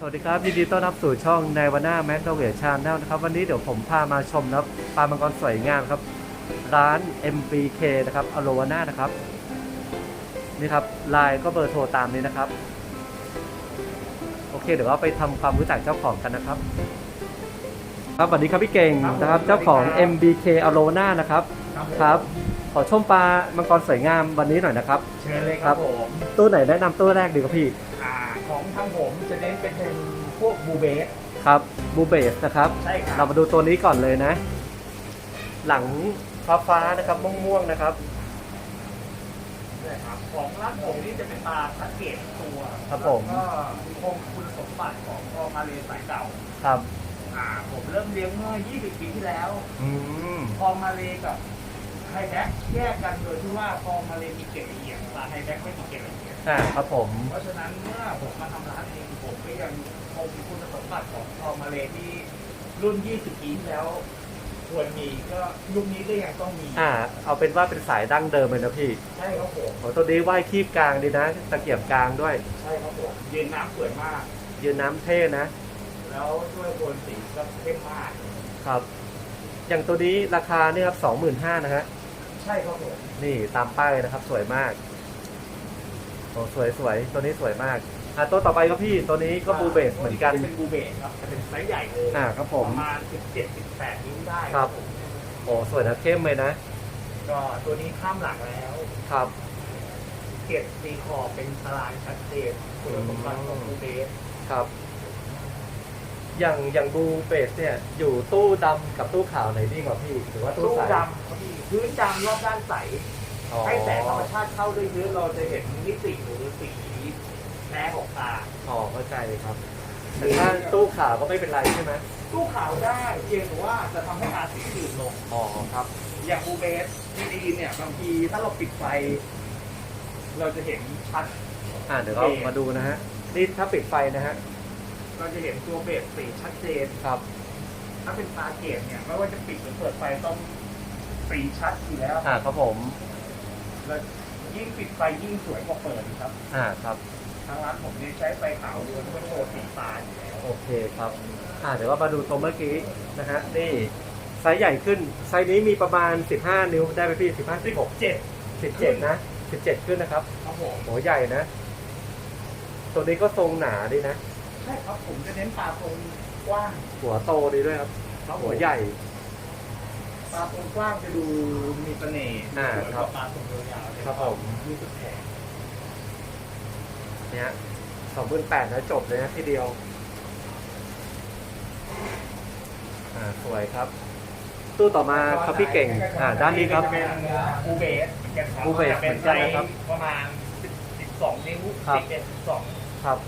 สวัสดีครับ ยินดีต้อนรับสู่ช่องในวันหน้าแมคโดเวชานแนลนะครับ วันนี้เดี๋ยวผมพามาชมนะครับปลามังกรสวยงามครับ ร้าน MBK นะครับอโลวาน่านะครับ นี่ครับไลน์ก็เบอร์โทรตามนี้นะครับ โอเค เดี๋ยวเราไปทำความรู้จักเจ้าของกันนะครับ ครับสวัสดีครับพี่เก่งครับนะครับผมเจ้าของสวัสดีครับ MBK อโลวาน่านะครับครับขอชมปลามังกรสวยงามวันนี้หน่อยนะครับ เชิญเลยคครัรับบผมตู้ไหนแนะนำตู้แรกดีครับพี่อ่า ของทางผมจะเน้นเป็นเป็นพวกบูเบส ครับบูเบสนะครับ ใช่คเรารับมาดูตัวนี้ก่อนเลยนะ หลังฟ้าฟ้าๆนะครับม่วงๆนะครับใช่ครับของร้านผมนี่จะเป็นปลาทักเกตตัวครับผม แล้วก็คงคุณสมบัติของพอมาเลสายเก่าครับอ่าผมเริ่มเลี้ยงเมื่อ 20 ปีที่แล้ว อืมพอมาเลกับไฮแบ็กแยกกันโดยที่ว่าพอมาเลมีเกล็ดละเอียดปลาไฮแบ็กไม่มีเกล็ดละเอียด อ่าครับผม เพราะฉะนั้นเมื่อผมมาทำร้านเองผมก็ยังคงคุณสมบัติของทองมาเลที่รุ่น 20 ปีที่แล้วควรมีก็ยุคนี้ก็ยังต้องมี อ่า เอาเป็นว่าเป็นสายดั้งเดิมเลยนะพี่ใช่ครับผมโอ้ตัวนี้ว่ายคีบกลางดีนะ ตะเกียบกลางด้วย ใช่ครับผมยืนน้ำสวยมาก ยืนน้ำเท่นะ แล้วด้วยโทนสีก็เข้มมาก ครับ อย่างตัวนี้ราคาเนี่ยครับสองหมื่นห้านะฮะ ใช่ครับผมนี่ตามป้ายนะครับ สวยมาก อ้สวยสวยตัวนี้สวยมากอ่าตัวต่อไปครับพี่ตัวนี้ก็บูเบสเหมือนกันจะเป็นบูเบสครับจะเป็นไซส์ใหญ่เลยอ่าครับผม ประมาณ 17-18 นิ้วได้ครับโอ้สวยนะเข้มเลยนะ ก็ตัวนี้ข้ามหลังแล้ว ครับ เกล็ดสีขอบเป็นตารางชัดเจนคุณสมบัติของบูเบสครับ อย่างอย่างบูเบสเนี่ย อยู่ตู้ดำกับตู้ขาวไหนดีกว่าพี่ หรือว่าตู้ตู้ใสดำครับพี่พื้นดำรอบด้านใสอ๋อ ให้แสงธรรมชาติเข้าด้วยพื้นเราจะเห็นมิติหรือสีแท้ของตาอ๋อเข้าใจครับแต่ถ้าตู้ขาวก็ไม่เป็นไรใช่ไหมตู้ขาวได้เพียงแต่ว่าจะทำให้ตาสีจืดลงอ๋อครับ อย่างบูเบสดีๆเนี่ยบางทีถ้าเราปิดไฟ เราจะเห็นชัด อ่าเดี๋ยวเรามาดูนะฮะนี่ถ้าปิดไฟนะฮะเราจะเห็นตัวเบสสีชัดเจนครับ ถ้าเป็นตาเกตเนี่ยไม่ว่าจะปิดหรือเปิดไฟต้องสีชัดอยู่แล้วอ่าครับผม แล้วยิ่งปิดไฟยิ่งสวยกว่าเปิดครับ อ่าครับ ทางร้านผมเนี่ยใช้ไฟขาวล้วนเพื่อโชว์สีตาอยู่แล้วโอเคครับอ่าเดี๋ยวเรามาดูตัวเมื่อกี้นะฮะนี่ไซส์ใหญ่ขึ้น ไซส์นี้มีประมาณ 15 นิ้วได้ไหมพี่ 15 16 เจ็ด17 นะ 17 ขึ้นนะครับครับผมโหใหญ่นะ ตัวนี้ก็ทรงหนาดีนะ ใช่ครับผมจะเน้นตาตรงกว้างหัวโตดีด้วยครับหัวใหญ่ ตาตรงกว้างจะดูมีเสน่ห์อ่าสวยกครับว่าตาตรงยาวๆเนี่ยครับผมรู้สึกแพงเนี่ยสองหมื่นแปดนะจบเลยนะทีเดียว อ่า สวยครับ ตู้ต่อมาครับพี่เก่ง อ่า ด้านนี้ครับ จะเป็นบูเบสหมือนกันครับบูเบสจะเป็นเหมือนกันนะครับไซส์ประมาณ12นิ้วครับ 11 12ครับ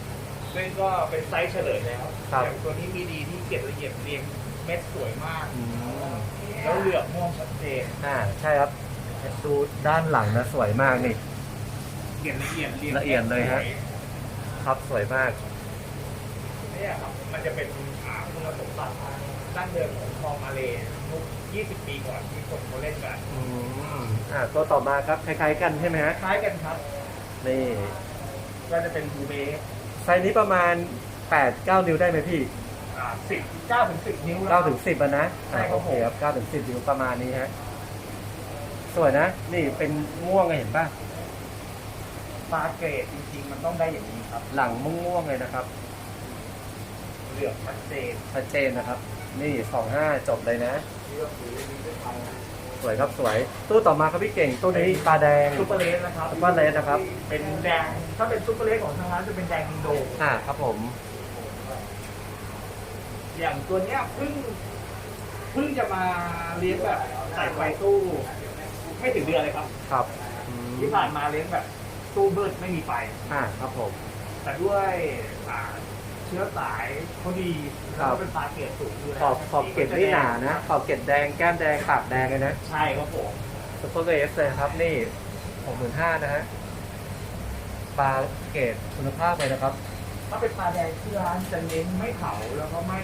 ซึ่งก็เป็นไซส์เฉลยแล้วครับ อย่างตัวนี้มีดีที่เก็บละเอียดเรียงเม็ดสวยมาก อืม แล้วเหลือบม่วงชัดเจนอ่าใช่ครับ ดูด้านหลังนะสวยมากนี่เก็บละเอียดเรียงละเอียดเลยฮะ ครับสวยมาก เนี่ยครับมันจะเป็นอ่าคุณสมบัติทางด้านเดิมของทองมาเลยยุค20 ปีก่อนที่คนเขาเล่นกันอืมอ่าตัวต่อมาครับคล้ายๆกันใช่ไหมฮะ คล้ายกันครับ นี่ก็จะเป็นบูเบสไซส์นี้ประมาณ 8-9 นิ้วได้ไหมพี่ อ่าสิบเก้าถึงสิบนิ้วแล้ว เก้าถึงสิบอะนะใช่ครับโอเคครับเก้าถึงสิบนิ้วประมาณนี้ฮะสวยนะ นี่เป็นม่วงไงเห็นป่ะ ปลาเกรดจริงๆ มันต้องได้อย่างนี้ครับ หลังม่วงๆเลยนะครับ เหลือบชัดเจนชัดเจนนะครับ นี่สองห้าจบเลยนะที่เราถือนี้เป็นพันสวยครับสวย ตู้ต่อมาครับพี่เก่ง ตู้นี้ปลาแดง ซุปเปอร์เลสนะครับ ซุปเปอร์เลสนะครับ เป็นแดงถ้าเป็นซุปเปอร์เลสของทางร้านจะเป็นแดงอินโด อ่าครับผม อย่างตัวเนี้ยเพิ่งเพิ่งจะมาเลี้ยงแบบใส่ไฟตู้ ไม่ถึงเดือนเลยครับ ครับอืมที่ผ่านมาเลี้ยงแบบตู้มืดไม่มีไฟ อ่าครับผม แต่ด้วยอ่าเชื้อสายเขาดีครัแล้วบก็เป็นปลาเกรดสูงด้วยขอบขอบเกล็ดนี่หนานะขอบเกล็ดแดงแก้มแดงปากแดงเลยนะใช่ครับผมซุปเปอร์เลสเลยครับนี่หกหมื่นห้านะฮะปลาเกรดคุณภาพเลยนะครับ ถ้าเป็นปลาแดงที่ร้านจะเน้นไม่เผาแล้วก็ไม่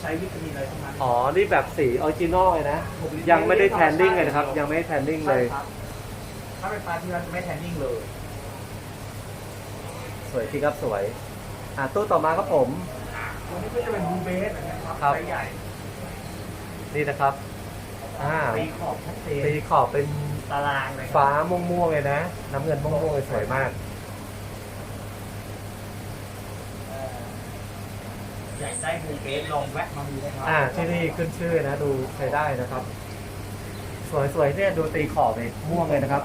ใช้วิตามินอะไรทั้งนั้น อ๋อ นี่แบบสีออริจินอลเลยนะยังไม่ได้แทนดิ้งเลยนะครับ ยังไม่ได้แทนดิ้งเลย ใช่ครับถ้าเป็นปลาที่ร้านจะไม่แทนนิ่งเลยสวยจริงครับสวยอ่าตู้ต่อมาครับผม ตัวนี้ก็จะเป็นบูเบสนะครับครับ ไซส์ใหญ่นี่นะครับ อ่า ตีขอบชัดเจนตีขอบเป็นตารางเลยครับฟ้าม่วงๆเลยนะ น้ำเงินม่วงๆเลยสวยมาก อยากได้บูเบสลองแวะมาดูได้ครัอ่าที่นี่ขึ้นชื่อนะ ดูใช้ได้นะครับ สวยๆเนี่ยดูตีขอบเลยม่วงเลยนะครับ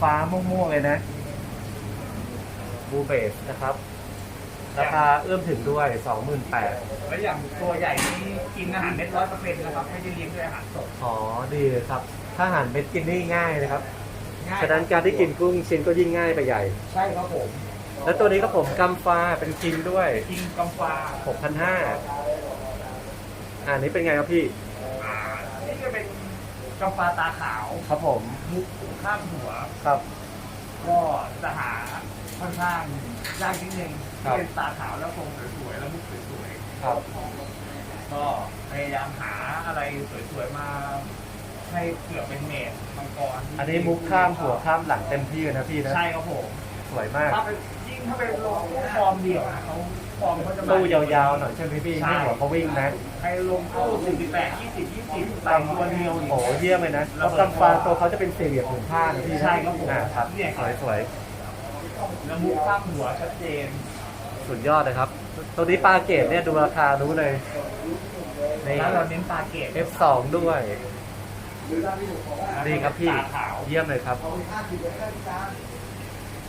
ฟ้าม่วงๆเลยนะบูเบสนะครับ ราคาเอื้อมถึงด้วย28,000แล้วอย่างตัวใหญ่นี่กินอาหารเม็ดร้อยเปอร์เซ็นต์นะครับไม่ได้เลี้ยงด้วยอาหารสดอ๋อดีเลยครับ ถ้าอาหารเม็ดกินนี่ง่ายนะครับง่ายฉะนั้นการที่กินกุ้งชิ้นก็ยิ่งง่ายไปใหญ่ ใช่ครับผม แล้วตัวนี้ก็ผมกำฟ้าเป็นคิงด้วยกินกำฟ้า6,500อ่านี้เป็นไงครับพี่ อ่า นี่จะเป็นกำฟ้าตาขาว ครับผมมุกข้างหัว ครับ ก็จะหาค่อนข้างยากนิดนึงครับเป็นตาขาวแล้วทรงสวยๆแล้วมุกสวยครับๆก็พยายามหาอะไรสวยๆมาให้เผื่อเป็นเมดมังกร อันนี้มุกข้ามหัวข้ามหลังเต็มที่เลยนะพี่นะ ใช่ครับผม สวยมาก ถ้าเป็นยิ่งถ้าเป็นลงฟอร์มเดี่ยวนะเขาฟอร์มเขาจะมาตู้ยาวๆหน่อยใช่ไหมพี่ใช่ให้หัวเขาวิ่งนะใครลงตู้48 20 20ใส่ตัวเดียวโอ้โหเยี่ยมเลยนะแล้วกำฟ้าตัวเขาจะเป็นสี่เหลี่ยมผืนผ้านะพี่นะใช่ครับผม อ่าครับเนี่ยคสรับวยสวยแล้วมุกข้างหัวชัดเจนๆสุดยอดเลยครับ ตัวนี้ปลาเกตเนี่ยดูราคารู้เลยนี่ แล้วเราเน้นปลาเกต F2 ด้วย ดีครับพี่ตาขาว เยี่ยมเลยครับ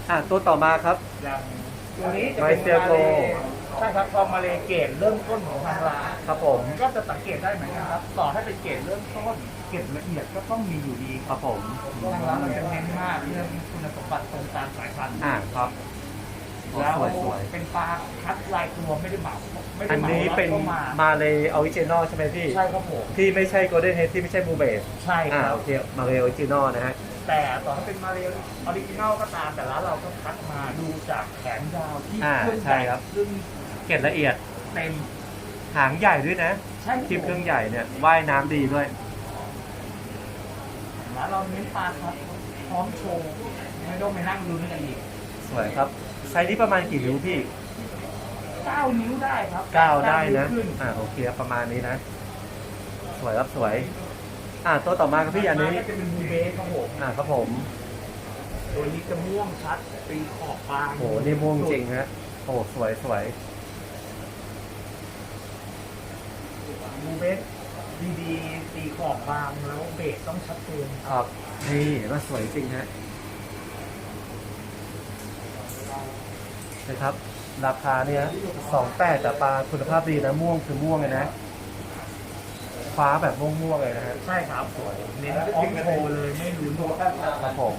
อะตัวต่อมาครับ อย่างตัวนี้จะเป็นไมเซียโกใช่ครับพอมาเลเกตเริ่มต้นของทางร้านครับผมก็จะสังเกตได้เหมือนกันครับ ต่อให้เป็นเกตเริ่มต้น เกตละเอียดก็ต้องมีอยู่ดีครับผมทางร้านเราจะเน้นมากเรื่องคุณสมบัติตรงตามสายพันธุ์อ่าครับโอ้แล้วสวยสวยเป็นปลาคัดลายตัวไม่ได้เหมาไม่ๆได้อันเหมานี้เป็นเข้ามามาเลยออริจินอลใช่ไหมพี่ ใช่ครับผมที่ไม่ใช่โกลเด้นเฮดที่ไม่ใช่บูเบสใช่คอ่ารับ โอเคมาเลยออริจินอลนะฮะ แต่ต่อให้เป็นมาเรียออริจินัลก็ตามแต่ร้านเราก็คัดมาดูจากแขนยาวที่อ่าเครื่องใช่ครับ ซึ่งเกล็ดละเอียดเต็มหางใหญ่ด้วยนะใช่คลิปเครื่องใหญ่เนี่ยว่ายน้ำดีด้วย ร้านเราเน้นปลาครับพร้อมโชว์ไม่ต้องไปนั่งลุ้นกันอีกสวยครับ ไซส์นี้ประมาณกี่นิ้วพี่9นิ้วได้ครับ9ได้นะวขึ้นอ่าโอเคประมาณนี้นะ สวยครับสวย อ่าตัวต่อมาครับพี่อันนี้ก็จะเป็นบูเบสครับผมอ่าครับผมตัวนี้จะม่วงชัดตีขอบบางโหนี่ม่วงจริงฮะโอ้สวยสวยบูเบสดีๆตีขอบบางแล้วเบสต้องชัดเจนครับนี่เห็นว่าสวยจริงฮะนะครับ ราคาเนี่ยสองแปดแต่ปลาคุณภาพดีนะม่วงคือม่วงเลยนะ ฟ้าแบบม่วงๆเลยนะฮะใช่ครับสวยเน้นพร้อมโชว์เลยไม่ลุ้นครับผม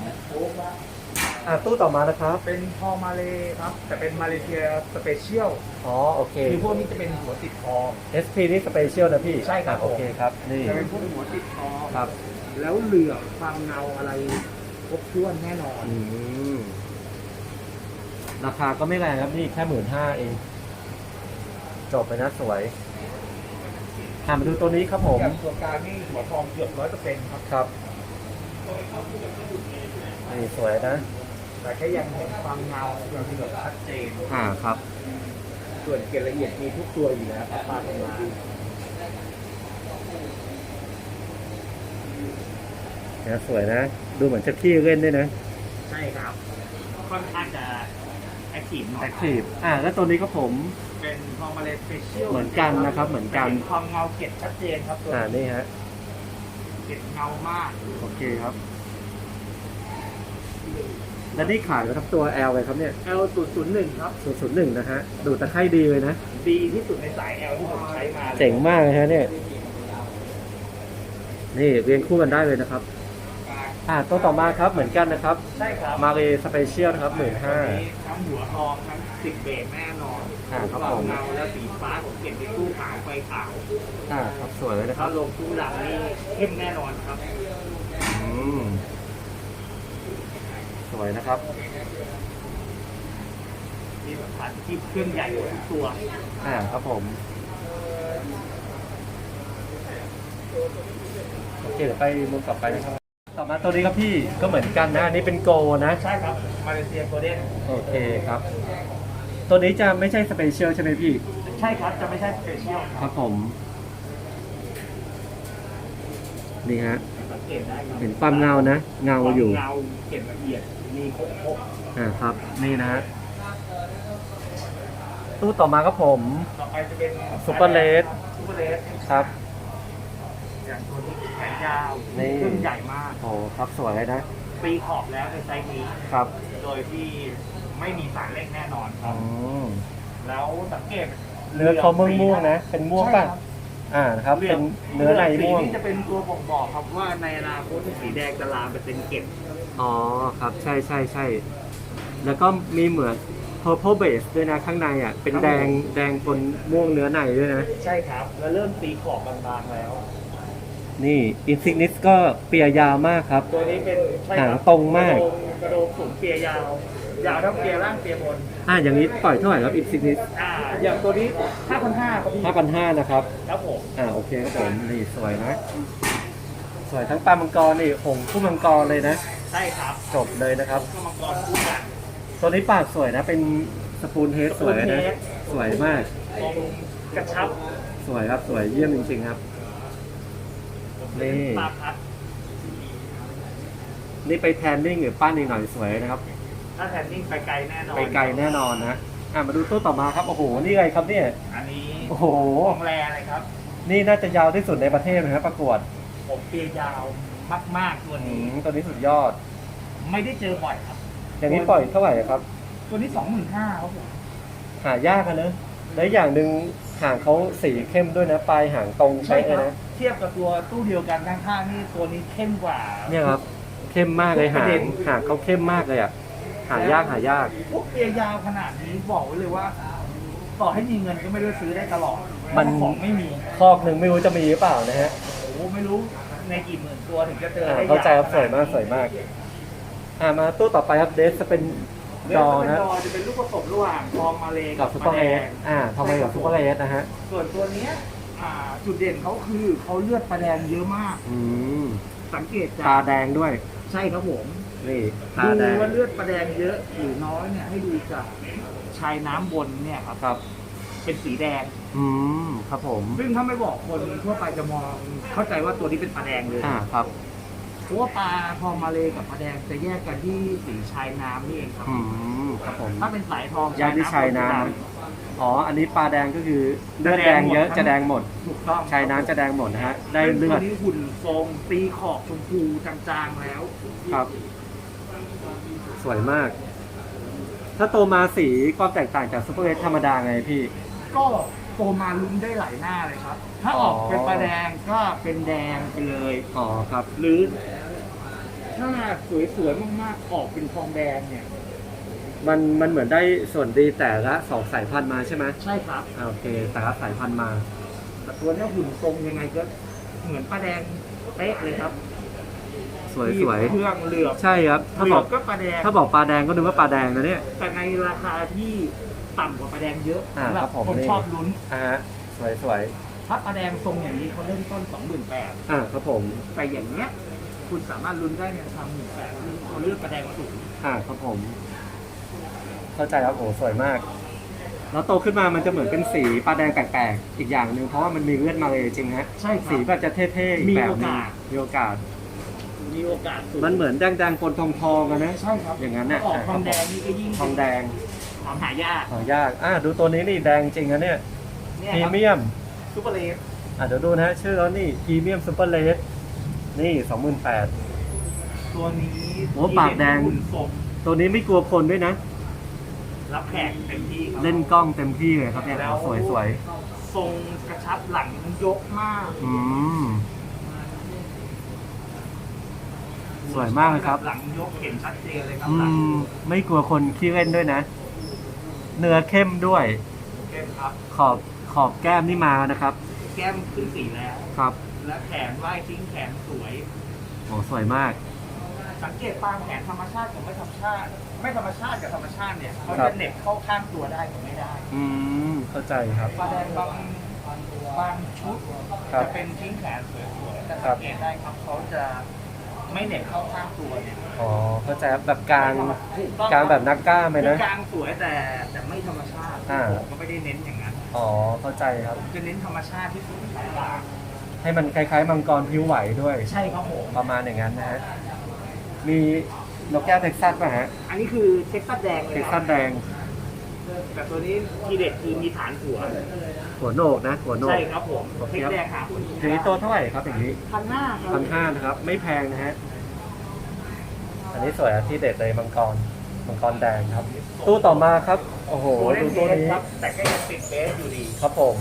อ่าตู้ต่อมานะครับ เป็นพอมาเลครับ แต่เป็นมาเลเซียสเปเชียลอ๋อโอเคคือพวกนี้จะเป็นหัวติดคอ SP นี่สเปเชียลนะพี่ใช่ครับอะโอเคครับนี่จะเป็นพวกหัวติดคอครับ แล้วเหลืองความเงาอะไรครบถ้วนแน่นอนอืมราคาก็ไม่แรงครับนี่แค่หมื่นห้าเอง จบไปนะสวย อ่ามาดูตัวนี้ครับผมอย่างตัวกลางนี่หัวทองเกือบร้อยเปอร์เซ็นต์ครับ ครับนี่สวยนะ แต่แค่ยังเห็นความเงาเหลืองชัดเจน อ่าครับ ส่วนเกล็ดละเอียดมีทุกตัวอยู่แล้วครับปลาทางร้านเนี่ยสวยนะ ดูเหมือนจะขี้เล่นด้วยนะ ใช่ครับ ค่อนข้างจะแอคทีฟหน่อแอยคทีฟ อ่า แล้วตัวนี้ก็ผม เป็น พอมาเลสเปเชียลเหมือนกันนะครับเหมือนกัน ความเงาเกล็ดชัดเจนครับตัวอ่านี่ฮะเกล็ดเงามากโอเคครับ แล้วนี่ขายไปทั้งตัว L เลยครับเนี่ย L 0 0 1ครับ 001 นะฮะ ดูตะไคร่ดีเลยนะ ดีที่สุดในสาย L ที่ผมใช้มาลยเจ๋งมากเลยฮะเนี่ย นี่เรียงคู่กันได้เลยนะครับ อ่าตัวต่อมาครับเหมือนกันนะครับ ใช่ครับมาเรสเปเชียลนะครับหมื่นห้า ตัวนี้ทั้งหัวทองทั้งสิบเบรแน่นอน อ่าครับผม เงาและสีฟ้าของเกล็ดในตู้ขาวไฟขาวอ่าครับสวยเลยนะคถ้ารับลงตู้หลังนี่เข้มแน่นอนครับ อืมสวยนะครับ ที่สำคัญที่เครื่องใหญ่กว่าทุกตัว อ่าครับผมโอเคเดี๋ยวไปมุมต่อไปนะครับ ต่อมาตัวนี้ครับพี่ก็เหมือนกันนะอันนี้เป็นโกนะ ใช่ครับ มาเลเซียโกลเด้นโอเคครับ ตัวนี้จะไม่ใช่สเปเชียลใช่ไหมพี่ ใช่ครับจะไม่ใช่สเปเชียลครับผม นี่ฮะ สังเกตได้ครับเห็นความเงานะ เงาอยู่ เงาเก็บละเอียดมีครบครบอ่าครับ นี่นะฮะ ตู้ต่อมาครับผม ต่อไปจะเป็นซุปเปอร์เลส ซูเปอร์เลสครับ อย่างตัวนี้แขนยาวนี่ เครื่องใหญ่มาก โอ้ครับสวยเลยนะ ปีขอบแล้วในไซส์นี้ ครับ โดยที่ ไม่มีสารเล็กแน่นอนคอ๋รัอบแล้วสังเกตเนื้อเขาม่วงม่วงๆนะ เป็นม่วงป่ะ อ่านะครับ เป็นเนื้อในม่วง สีนี่จะเป็นตัวบ่งบอกครับว่าในอนาคตสีแดงจะลามไปเป็นเกล็ดอ๋อครับใช่ใช่ใช่แล้วก็มีเหมือน purple base ด้วยนะข้างในอะ เป็นแดงแดงปนม่วงเนื้อในด้วยนะ ใช่ครับ แล้วเริ่มตีขอบบางๆแล้ว นี่ insignis ก็เปียยาวมากครับ ตัวนี้เป็นใช่คหางบตรงมาก กระโดงกระโดงสูงเปียยาว ยาวทั้งเปียล่างเปียบน อ่าอย่างนี้ปล่อยเท่าไหร่ครับ insignis อ่า อย่างตัวนี้5,500ครับพี่5,500นะครับ ครับผม อ่าโอเคครับผมนี่สวยนะสวยทั้งปลามังกรนี่หงส์คู่มังกรเลยนะ ใช่ครับจบเลยนะครับ ก็มังกรคู่กัน ตัวนี้ปากสวยนะเป็นสปูนเฮดสวยนะ Spoon head สวยมาก ตรงกระชับสวยครับสวยเยี่ยมจริงๆครับ นี่ ตาพัดนี่ไปแทนนิ่งหรือปั้นอีกหน่อยสวยนะครับ ถ้าแทนนิ่งไปไกลแน่นอนไปไกลแน่นอนนะอะมาดูตู้ต่อมาครับโอ้โหนี่ไงครับเนี่ยอันนี้โอ้โหของแรเลยครับ นี่น่าจะยาวที่สุดในประเทศนะครับประกวดผมเปียยาวมากๆตัวอืนี้ มตัวนี้สุดยอด ไม่ได้เจอบ่อยครับ อย่างนี้ปล่อยเท่าไหร่ครับ ตัวนี้สองหมื่นห้าครับผมหายากอะนะและอย่างหนึ่งหางเขาสีเข้มด้วยนะปลายหางตรงใช่เลยครันะเทียบกับตัวตู้เดียวกันข้างๆนี่ตัวนี้เข้มกว่า เนี่ยครับเข้มมากเลยทุกปหาระเด็งนหางเขาเข้มมากเลยอะ หายากหายาก พวกเปียยาวขนาดนี้บอกไว้เลยว่า ต่อให้มีเงินก็ไม่ได้ซื้อได้ตลอดมันเพราะของไม่มีคอกหนึ่งไม่รู้จะมีหรือเปล่านะฮะโอ้โหไม่รู้ในกี่หมื่นตัวถึงจะเจออ่าได้เข้าใจครับวสวยมากสวยมากอ่ามาตู้ต่อไปครับเดสจะเป็นเรื่ดองอจะเป็นนะดอจะเป็นลูกผสมระหว่างทองมาเลยกับซูเปอร์เอสอ่าทำไมกับซูเปอร์เอสนะฮะส่วนตัวเนี้ยอ่าจุดเด่นเขาคือเขาเลือดปลาแดงเยอะมาก อืมสังเกตจาตากแดงด้วย ใช่ครับผม นี่ตาดูแดงว่าเลือดปลาแดงเยอะหรือน้อยเนี่ยให้ดูจากชายน้ำบนเนี่ยครับ ครับ เป็นสีแดง อืม ครับผม ซึ่งถ้าไม่บอกคนทั่วไปจะมองเข้าใจว่าตัวนี้เป็นปลาแดงเลยอ่า ครับ เพราะว่าปลาทองมาเลยกับปลาแดงจะแยกกันที่สีชายน้ำนี่เองครับ อืม ครับผม ถ้าเป็นสายทองแยกที่ชายน้ำอ๋อ อันนี้ปลาแดงก็คือเลือดแดงเยอะจะแดงหมด ถูกต้องชายน้ำจะแดงหมดนะฮะ ได้ซึ่งเลือตัดวนี้หุ่นทรงตีขอบชมพูจางๆแล้ว ครับส วยมาก ถ้าโตมาสีความแตกต่างจากซูเปอร์เอสธรรมดาไงพี่ ก็โตมาลุ้นได้หลายหน้าเลยครับ ถ้าออกอ๋อเป็นปลาแดงก็เป็นแดงไปเลย อ๋อครับ หรือ ถ้าสวยๆมากๆออกเป็นทองแดงเนี่ย มันมันเหมือนได้ส่วนดีแต่ละสองสายพันธุ์มาใช่ไหมใช่ครับ อ่าโอเคแต่ละสายพันธุ์มา แต่ตัวเนี้ยหุ่นทรงยังไงก็เหมือนปลาแดงเป๊ะเลยครับ สวยสวยเครื่องเหลือบใช่ครับ ถ้าเหลืบออบกก็ปลาแดงถ้าบอกปลาแดงก็นึกว่าปลาแดงนะเนี่ยแต่ในราคาที่ต่ำกว่าปลาแดงเยอะอ่าสำหรัครับบผมคนนี่ชอบลุ้นอ่าฮะสวยสวยถ้าปลาแดงทรงอย่างนี้เขาเริ่มต้น28,000อ่าครับผมแต่อย่างเนี้ยคุณสามารถลุ้นได้ในราคา18,000คือเขาเลือกปลาแดงสูงอ่าครับผม เข้าใจครับโอ้สวยมากแล้วโตขึ้นมามันจะเหมือนเป็นสีปลาแดงแปลกๆอีกอย่างหนึ่งเพราะว่ามันมีเลือดมาเลยจริงฮะใช่ครับสีแบบจะเท่ๆอีกมีแบบโอหนึงกาสมีโอกาส มีโอกาสสูงมันเหมือนแดงๆปนทองทองๆกันนะใช่ครับอย่างนั้นน่ะถ้ออกอ่าทองแดงนี่ก็ยิ่งทองแดงของหายากหายากอ่าดูตัวนี้นี่แดงจริงนะเนี่ยเนี่ยพรีครับเมียมซูเปอร์เลสอะเดี๋ยวดูนะฮะชื่อแล้วนี่พรีเมียมซูเปอร์เลสนี่สองหมื่นแปด ตัวนี้โอ้ปากแดงหุ่นทรงตัวนี้ไม่กลัวคนด้วยนะ รับแขกเต็มที่ครับ เล่นกล้องเต็มที่เลยครับเนี่ยแล้ว สวยสวยทรงกระชับหลังยกมาก ๆอืม สวยมากเลยครับ หลังยกเห็นชัดเจนเลยครับอืหลังมไม่กลัวคนขี้เล่นด้วยนะ เนื้อเข้มด้วย เข้มครับ ขอบขอบแก้มนี่มานะครับ แก้มขึ้นสีแล้ว ครับและแขนไหว้ทิ้งแขนสวย โอ้สวยมาก สังเกตปลาแขนธรรมชาติกับไม่ธรรมชาติ ไม่ธรรมชาติกับธรรมชาติเนี่ยเขาครัจะบ เหน็บเข้าข้างตัวได้กับไม่ได้อืมเข้าใจครับปลาแดงบางบางชุดครับจะเป็นทิ้งแขนสวยๆแต่ครัสับงเกตได้ครับเขาจะ ไม่เหน็บเข้าข้างตัวเนี่ยอ๋อเข้าใจครับแบบกลางถูต้องกลางแบบนักกล้าไหมนะ คือกลางสวยแต่แต่ไม่ธรรมชาติอ่า ผมก็ไม่ได้เน้นอย่างนั้นอ๋อเข้าใจครับ ผมจะเน้นธรรมชาติที่สุดสายตาให้มันคล้ายๆมังกรผิวไหวด้วย ใช่ครับผมประมาณอย่างนั้นนะฮะมีนกแก้วเท็กซัสป่ะฮะอันนี้คือเท็กซัสแดงเลยเท็กคซัรัสบแดง แต่ตัวนี้ทีเด็ดคือมีฐานหัว หัวโหนกนะหัวโหนก ใช่ครับผมโอเคเท็กครับ แดงหาคนอย่างนี้ตัวเท่าไหร่ครับอย่างนี้พันห้าครัพันห้านะครับ ไม่แพงนะฮะ อันนี้สวยอะที่เด็ดเลยมังกร มังกรแดงครับ ตู้ต่อมาครับ โอ้โหโอ้ดูดูตัวนี้นี้ ครับ แต่ก็ยังติดเบสอยู่ดี ครับผม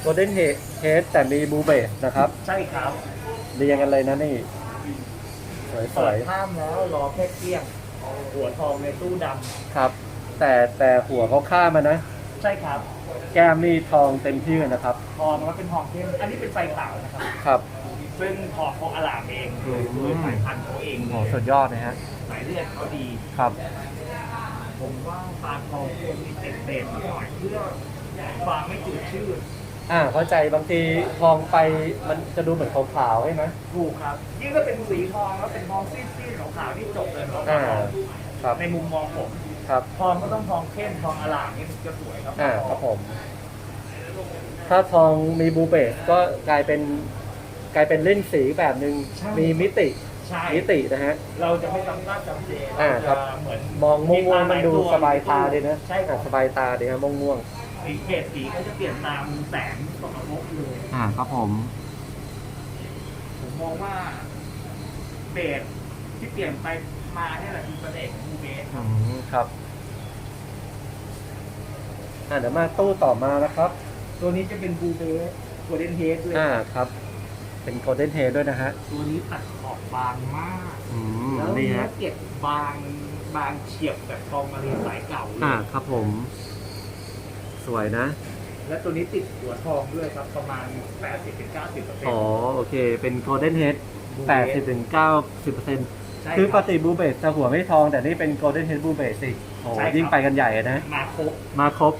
โกลเด้นเฮดแต่มีบูเบสนะครับ ใช่ครับเรียงกันเลยนะนี่ สวยเปิดข้ามแล้วรอแค่เที่ยงหัวทองในตู้ดๆครับ แต่แต่หัวเขาฆ่ามานะำใช่ครับแก้มนี่ทองเต็มที่เลยนะครับ ทองมันเป็นทองเข้มอันนี้เป็นไฟขาวนะครับ ครับ ซึ่งทองเขาอลามเองอืมโดยสายพันธุ์เขาเองโอ้โหสุดยอดนะฮะสายเลือดเขาดีครับ ผมว่าปลาทองควรมีเศษเศษหน่อยเพื่อความไม่จืดชืดอ่าเข้าใจบางทีทองไปมันจะดูเหมือนขาวๆใช่ไหมถูกครับ ยิ่งถ้าเป็นสีทองแล้วเป็นทองซีดๆขาวๆที่จบเลยครับอ่าครับในมุมมองผม ครับทองก็ต้องทองเข้มทองอลามนี่ถึงจะสวยครับอ่าครับผม ถ้าทองมีบูเบสก็กลายเป็นกลายเป็นเล่นสีแบบหนึ่งมีมิติใช่มิตินะฮะ เราจะไม่จำหน้าจำเจอ่าครับเาจะเหมือนมองม่วงๆมันดูสบายตาดีนะใช่ครัอ่าบสบายตาดีครับม่วงสีเกตสีก็จะเปลี่ยนตามแสงตกกระทบเลยๆอ่าครับผมผมมองว่าเบสที่เปลี่ยนไป มาเนี่ยแหละคือประเด็นของเบสอืมครับอ่าเดี๋ยวมาตู้ต่อมานะครับ ตัวนี้จะเป็นบูเบสโกลเด้นเฮดด้วย อ่าครับ เป็นโกลเด้นเฮดด้วยนะฮะ ตัวนี้ตัดขอบบางมาก อืมแล้วนี่เนื้อฮะเก็บบางบางเฉียบแบบทองมาเรียนสายเก่าเลยอ่าครับผม สวยนะ และตัวนี้ติดหัวทองด้วยครับประมาณ 80-90%เปอร์เซ็นอ๋อ ต์โอเค เป็นโกลเด้นเฮด แปดสิบถึงเก้าสิบเปอร์เซ็นต์ ใช่คือปรักติบูเบสจะหัวไม่ทอง แต่นี่เป็นโกลเด้นเฮดบูเบสสิโอ้ใช่ครับ ยิ่งไปกันใหญ่อะนะ มาครบมาครบ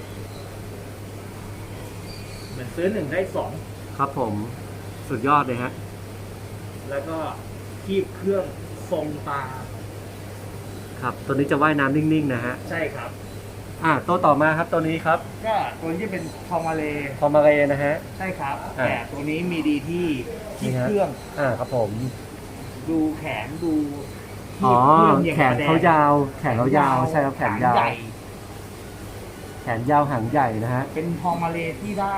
เหมือนซื้อหนึ่งได้สองครับผมสุดยอดเลยฮะ แล้วก็คีบเครื่องทรงตาครับ ตัวนี้จะว่ายน้ำนิ่งๆนะฮะ ใช่ครับ อ่าตัวต่อมาครับตัวนี้ครับก็ตัวนี้เป็นทองมาเลพอมาเรนะฮะ ใช่ครับ อ่าแต่ตัวนี้มีดีที่คีบนี่ฮะเครื่อง อ่าครับผม ดูแขนดูคีอ๋อบเครื่องอย่างแขนเขายาว แขนเขายาวใช่ครับแขนยาวหงใหญ่แขนยาวหางใหญ่นะฮะ เป็นทองมาเลที่ได้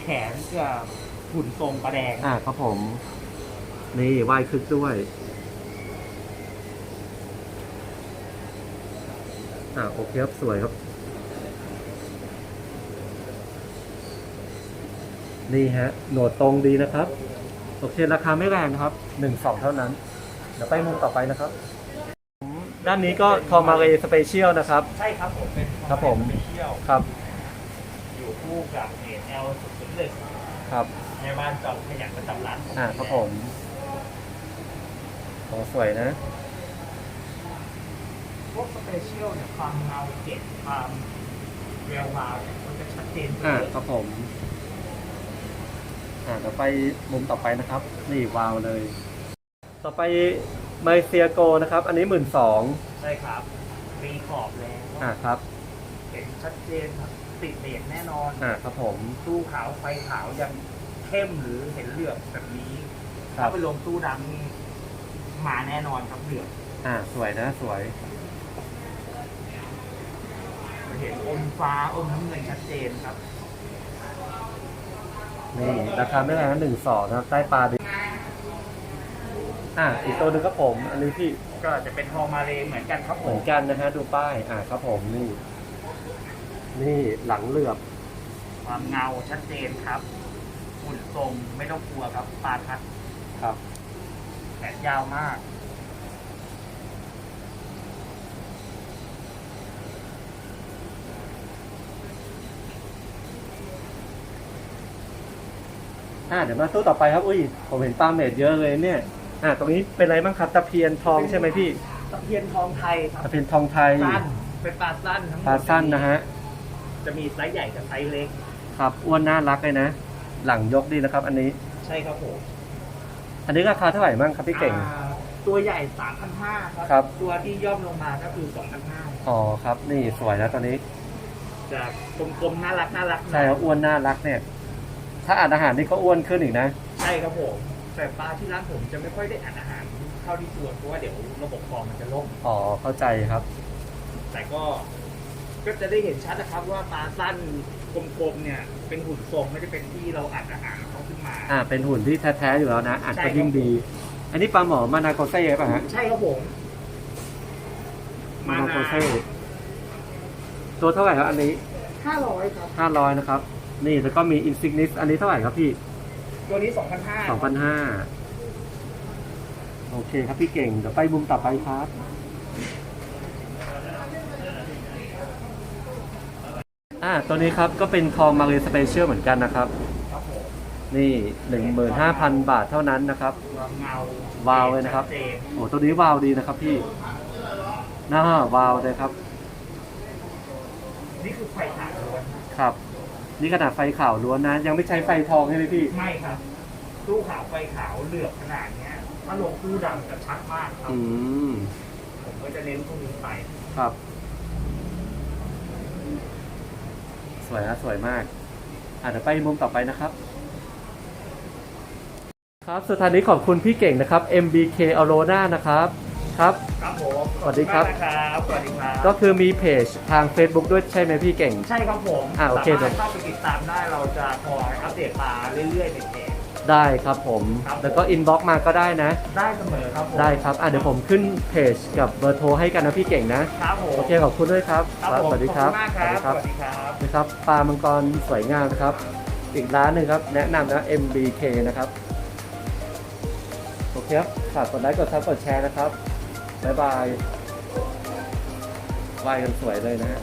แขนกับหุ่นทรงประแดง อ่าครับผม นี่ว่ายคึกด้วยอ่าโอเคครับสวยครับ นี่ฮะ โหนดตรงดีนะครับ โอเคราคาไม่แรงนะครับหนึ่งสองเท่านั้น เดี๋ยวไปมุมต่อไปนะครับ ด้านนี้ก็ทอมาเรสเปเชียลนะครับ ใช่ครับผมเป็นครับผม เป็นเที่ยวครับ อยู่คู่กับเอเอลสุดๆเลยครับในบ้านจอมขยันประจำร้านอ่าครับผมโอ้สวยนะ พวกสเปเชียลเนี่ยความเงาเก็บความเรียววาวเนี่ยมันจะชัดเจนกว่าอ่าเยอะ ครับผม อ่าเดี๋ยวไปมุมต่อไปนะครับ นี่วาวเลย ต่อไปไมเซียโกนะครับ อันนี้หมื่นสองใช่ครับมีขอบแล้วอ่าครับเห็นชัดเจนครับติดเบรกแน่นอนอ่าครับผม ตู้ขาวไฟขาวยังเข้มหรือเห็นเหลือบแบบนี้ครัถ้าบ ไปลงตู้ดำนี่มาแน่นอนครับเหลือบอ่าสวยนะสวยเห็นอมฟ้าอมน้ำเงินชัดเจนครับ นี่ราคาไม่แรงนะหนึ่งสองนะครับใต้ปลาดีอ่าอีกตัวหนึ่งครับผม อันนี้ที่ก็จะเป็นทองมาเลเหมือนกันครับเหผมือม นกันนะฮะดูป้ายอ่าครับผมนี่ นี่หลังเหลือบ ความเงาชัดเจนครับหุ่นทรงไม่ต้องกลัวครับปลาทัดครับ แขนยาวมาก อ่าเดี๋ยวมาตู้ต่อไปครับอุ้ยผมเห็นปลาเมดเยอะเลยเนี่ยอ่าตรงนี้เป็นอะไรบ้างครับตะเพียนทองใช่ไหมพี่ตะเพียนทองไทยครับตะเพียนทองไทยสั้นเป็นปลาสั้นทั้งหมดปลาสั้นนะฮะจะมีไซส์ใหญ่กับไซส์เล็ก ครับอ้วนน่ารักเลยนะ หลังยกดีนะครับ อันนี้ใช่ครับผมอันนี้ราคาเท่าไหร่บ้างครับพี่เก่งอ่าตัวใหญ่3,500ครับครับ ตัวที่ย่อมลงมาก็คือ2,500อ๋อครับ นี่สวยนะตอนนี้จะกลมๆน่ารักน่ารักใช่ครับอ้วนน่ารักเนี่ย ถ้าอ่านอาหารนี่ก็อ้วนขึ้นอีกนะ ใช่ครับผมแต่ปลาที่ร้านผมจะไม่ค่อยได้อ่านอาหารเข้าที่ตัวเพราะว่าเดี๋ยวระบบคอมันจะล่มอ๋อเข้าใจครับ แต่ก็ก็จะได้เห็นชัดนะครับว่าปลาสั้นกลมๆเนี่ย เป็นหุ่นทรงไม่ได้เป็นที่เราอัดอาหารเขาขึ้นมา อ่า เป็นหุ่นที่แท้ๆอยู่แล้วนะอ่านใช่ก็ครับยิ่งดี อันนี้ปลาหมอมานาโกเซ่ป่ะฮะใช่ครับผมมานานาโกเซ่ตัวเท่าไหร่ครับอันนี้ห้าร้อยครับห้าร้อยนะครับ นี่แล้วก็มีอินซิกนิสอันนี้เท่าไหร่ครับพี่ ตัวนี้สองพันห้าสองพันห้าโอเคครับพี่เก่ง เดี๋ยวไปมุมต่อไปครับ อ่าตัวนี้ครับก็เป็นทองมาเลยสเปเชียลเหมือนกันนะครับ ครับผมนี่หนึ่งหมื่นห้าพันบาทเท่านั้นนะครับ เงาวาวเลยนะครับ ชัดจนโอ้ตัวนี้วาวดีนะครับพี่น่าวาวเลยครับ นี่คือไฟถ่านล้วนครับ นี่ขนาดไฟขาวล้วนนะ ยังไม่ใช้ไฟทองใช่ไหมพี่ ไม่ครับ ตู้ขาวไฟขาวเหลือบขนาดเนี้ย ถ้าลงตู้ดำจะชัดมากครับ อืม ผมก็จะเน้นพวกนี้ไป ครับ สวยนะสวยมาก อะเดี๋ยวไปมุมต่อไปนะครับ ครับสุดท้ายนี้ขอบคุณพี่เก่งนะครับ MBK a r o n a นะครับ ครับ ครับผมสวัสดีครับ ขอณมากนะครับสวัสดีครับก็คือมีเพจทาง Facebook ด้วยใช่ไหมพี่เก่ง ใช่ครับผมอ่าโอเคสามารถเข้าไปติดตามได้เราจะคอยอัปเดตปลาเรื่อยๆในเพจ ได้ครับผม ครับ แล้วก็อินบ็อกมาก็ได้นะ ได้เสมอครับผมได้ครับอะเดี๋ยวผมขึ้นเพจกับเบอร์โทรให้กันนะพี่เก่งนะ ครับผมโอเคขอบคุณด้วยครับครับผมสวัสดีครับขอบคุณมากครับ สสวัสดีครับวัสดีครับ นะครับปลามังกรสวยงามนะครับ อีกร้านหนึ่งครับ แนะนำนะ MBK นะครับ โอเคครับ ฝากกดไลค์ กดซับกดแชร์นะครับ บ๊ายบายวายกันสวยเลยนะฮะ